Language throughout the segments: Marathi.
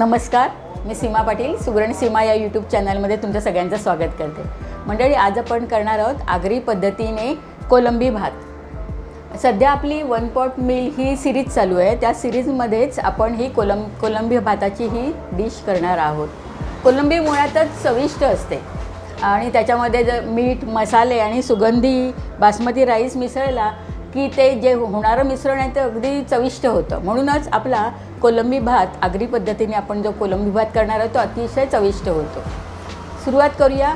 नमस्कार मी सीमा पाटील सुगरण सीमा या यूट्यूब चॅनलमध्ये तुमचं सगळ्यांचं स्वागत करते. मंडळी आज आपण करणार आहोत आगरी पद्धतीने कोलंबी भात. सध्या आपली वन पॉट मिल ही सिरीज चालू आहे. त्या सिरीजमध्येच आपण ही कोलंब कोलंबी भाताची ही डिश करणार आहोत. कोलंबी मुळातच चविष्ट असते. आणि त्याच्यामध्ये जर मीठ मसाले आणि सुगंधी बासमती राईस मिसळला की ते जे होणारं मिश्रण आहे ते अगदी चविष्ट होतं. म्हणूनच आपला कोलंबी भात आगरी पद्धतीने आपण जो कोलंबी भात करणार आहोत तो अतिशय चविष्ट होतो. सुरुवात करूया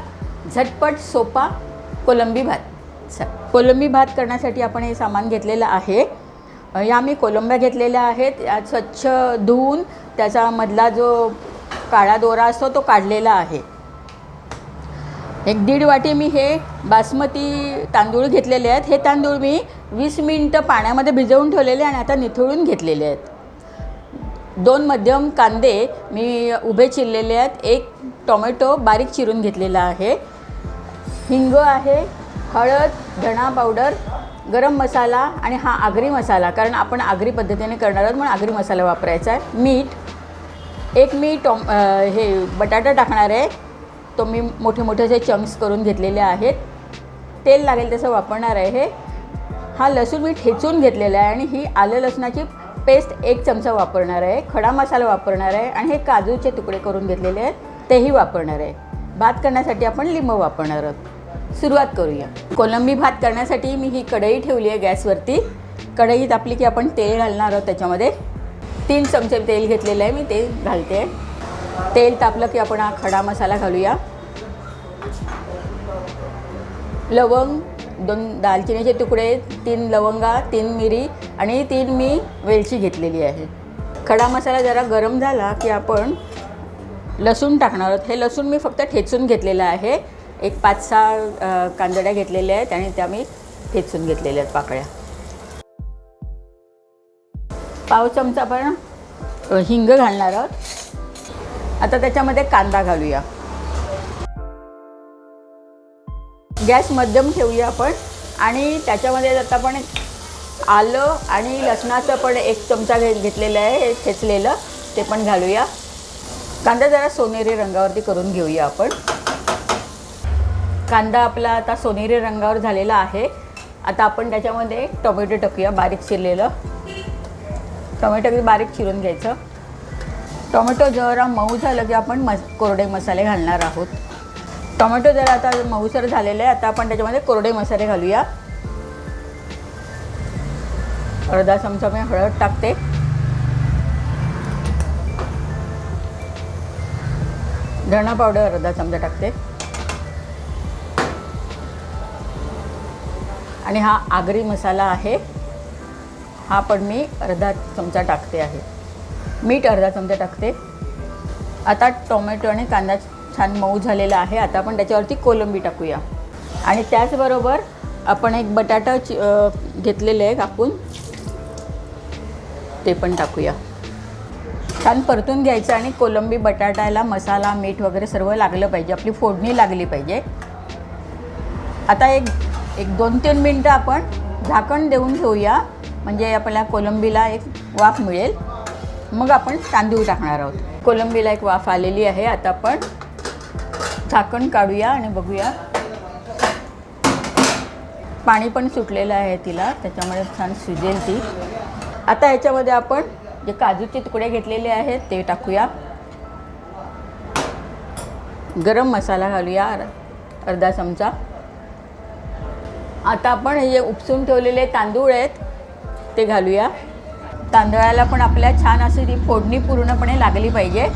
झटपट सोपा कोलंबी भात. स कोलंबी भात करण्यासाठी आपण हे सामान घेतलेलं आहे. या मी कोलंब्या घेतलेल्या आहेत. या स्वच्छ धुवून त्याचा मधला जो काळा दोरा असतो तो काढलेला आहे. एक दीड वाटी मी हे बासमती तांदूळ घेतलेले आहेत. हे तांदूळ मी वीस मिनटं पाण्यामध्ये भिजवून ठेवलेले आणि आता निथळून घेतलेले आहेत. दोन मध्यम कांदे मी उभे चिरलेले आहेत. एक टोमॅटो बारीक चिरून घेतलेला आहे. हिंग आहे हळद धणा पावडर गरम मसाला आणि हा आगरी मसाला कारण आपण आगरी पद्धतीने करणार आहोत म्हणून आगरी मसाला वापरायचा आहे. मीठ एक मी टॉम हे बटाटा टाकणार आहे. तो मी मोठे मोठे असे चंक्स करून घेतलेले आहेत. तेल लागेल तसं वापरणार आहे हे. हा लसूण मी ठेचून घेतलेला आहे आणि ही आलं लसणाची पेस्ट एक चमचा वापरणार आहे खडा मसाला वापरणार आहे आणि हे काजूचे तुकडे करून घेतलेले आहेत तेही वापरणार आहे. भात करण्यासाठी आपण लिंब वापरणार आहोत. सुरुवात करूया. कोलंबी भात करण्यासाठी मी ही कढई ठेवली आहे गॅसवरती. कढईत आपली की आपण तेल घालणार आहोत त्याच्यामध्ये. तीन चमचे तेल घेतलेलं आहे मी ते घालते. तेल तापलं की आपण हा खडा मसाला घालूया. लवंग दोन दालचिनीचे तुकडे तीन लवंगा तीन मिरी आणि तीन मी वेलची घेतलेली आहे. खडा मसाला जरा गरम झाला की आपण लसूण टाकणार आहोत. हे लसूण मी फक्त ठेचून घेतलेलं आहे. एक पाच सहा कांदड्या घेतलेल्या आहेत आणि त्या मी ठेचून घेतलेल्या आहेत पाकळ्या. पाव चमचा आपण हिंग घालणार आहोत. आता त्याच्यामध्ये कांदा घालूया. गॅस मध्यम ठेवूया आपण. आणि त्याच्यामध्ये आता आपण आलं आणि लसणाचं पण एक चमचा घे घेतलेलं आहे हे ठेचलेलं ते पण घालूया. कांदा जरा सोनेरी रंगावरती करून घेऊया आपण. कांदा आपला आता सोनेरी रंगावर झालेला आहे. आता आपण त्याच्यामध्ये टोमॅटो टाकूया बारीक चिरलेलं. टोमॅटो अगदी बारीक चिरून घ्यायचं. टोमॅटो जरा मऊ झालं की आपण मस कोरडे मसाले घालणार आहोत. टोमॅटो जरा आता मऊसर झालेलं आहे. आता आपण त्याच्यामध्ये कोरडे मसाले घालूया. अर्धा चमचा मी हळद टाकते. धणा पावडर अर्धा चमचा टाकते. आणि हा आगरी मसाला आहे. हा पण मी अर्धा चमचा टाकते आहे. मीठ अर्धा चमचा टाकते. आता टोमॅटो आणि कांदा छान मऊ झालेला आहे. आता आपण त्याच्यावरती कोलंबी टाकूया. आणि त्याचबरोबर आपण एक बटाटा चि घेतलेलं घेतलेले आहे कापून ते पण टाकूया. छान परतून घ्यायचं आणि कोलंबी बटाट्याला मसाला मीठ वगैरे सर्व लागलं पाहिजे. आपली फोडणी लागली पाहिजे. आता एक एक दोन तीन मिनटं आपण झाकण देऊन ठेवूया म्हणजे आपल्याला कोलंबीला एक वाफ मिळेल. मग आपण तांदूळ टाकणार आहोत. कोलंबीला एक वाफ आलेली आहे. आता आपण झाकण काढूया आणि बघूया. पाणी पण सुटलेलं आहे तिला त्याच्यामुळे छान शिजेल ती. आता याच्यामध्ये आपण जे काजूचे तुकडे घेतलेले आहेत ते टाकूया. गरम मसाला घालूया अर्धा चमचा. आता आपण हे उपसून ठेवलेले तांदूळ आहेत ते घालूया. तांदळाला पण आपल्या छान अशी ती फोडणी पूर्णपणे लागली पाहिजे.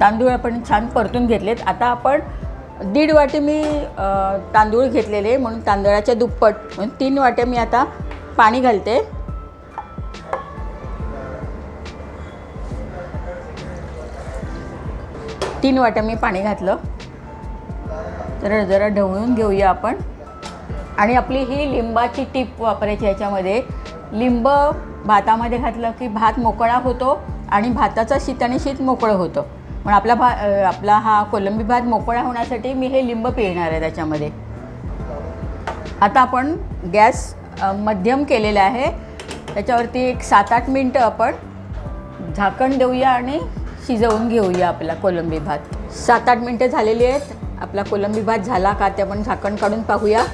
तांदूळ आपण छान परतून घेतलेत. आता आपण दीड वाटी मी तांदूळ घेतलेले म्हणून तांदळाच्या दुप्पट म्हणून तीन वाट्या मी आता पाणी घालते. तीन वाट्या मी पाणी घातलं. तर जरा ढवळून घेऊया आपण. आणि आपली ही लिंबाची टीप वापरायची याच्यामध्ये. लिंब भातामध्ये घातलं की भात मोकळा होतो आणि भाताचा शीत आणि शीत मोकळं होतं. पण आपला भा आपला हा कोलंबी भात मोकळा होण्यासाठी मी हे लिंब पिळणार आहे त्याच्यामध्ये. आता आपण गॅस मध्यम केलेला आहे. त्याच्यावरती एक सात आठ मिनटं आपण झाकण देऊया आणि शिजवून घेऊया आपला कोलंबी भात. सात आठ मिनटं झालेली आहेत. आपला कोलंबी भात झाला का ते आपण झाकण काढून पाहूया.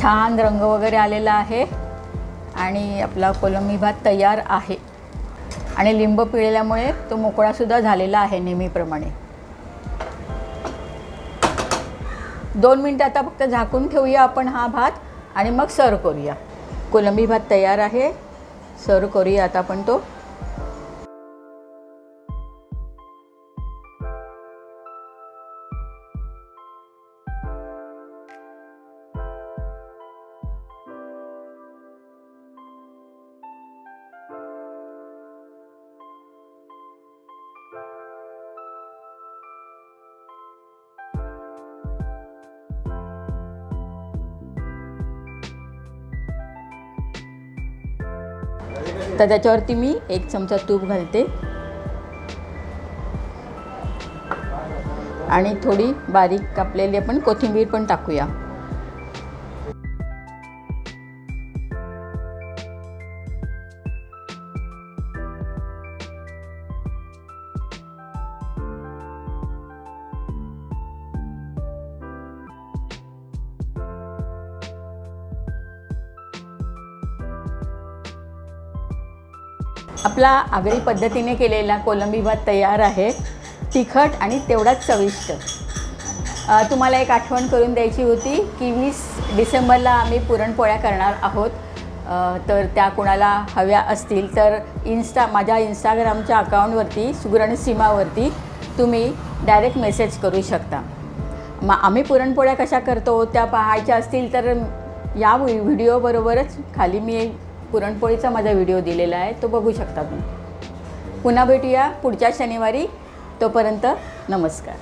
छान रंग वगैरे आलेला आहे आणि आपला कोलंबी भात तयार आहे. आणि लिंब पिळल्यामुळे तो मोकळासुद्धा झालेला आहे नेहमीप्रमाणे. दोन मिनटं आता फक्त झाकून ठेवूया आपण हा भात आणि मग सर्व करूया. कोलंबी भात तयार आहे. सर्व करूया आता आपण तो. तर त्याच्यावरती मी एक चमचा तूप घालते. आणि थोडी बारीक कापलेली आपण कोथिंबीर पण टाकूया. आपला आगरी पद्धतीने केलेला कोलंबी भात तयार आहे. तिखट आणि तेवढाच चविष्ट. तुम्हाला एक आठवण करून द्यायची होती की वीस डिसेंबरला आम्ही पुरणपोळ्या करणार आहोत. तर त्या कुणाला हव्या असतील तर इन्स्टा माझ्या इंस्टाग्रामच्या अकाउंटवरती सुगरण सीमावरती तुम्ही डायरेक्ट मेसेज करू शकता. मग आम्ही पुरणपोळ्या कशा करतो त्या पाहायच्या असतील तर या व्हिडिओबरोबरच खाली मी एक पुरणपोळीचा माझा व्हिडिओ दिलेला आहे तो बघू शकता तुम्ही. पुन्हा भेटूया पुढच्या शनिवारी. तोपर्यंत नमस्कार.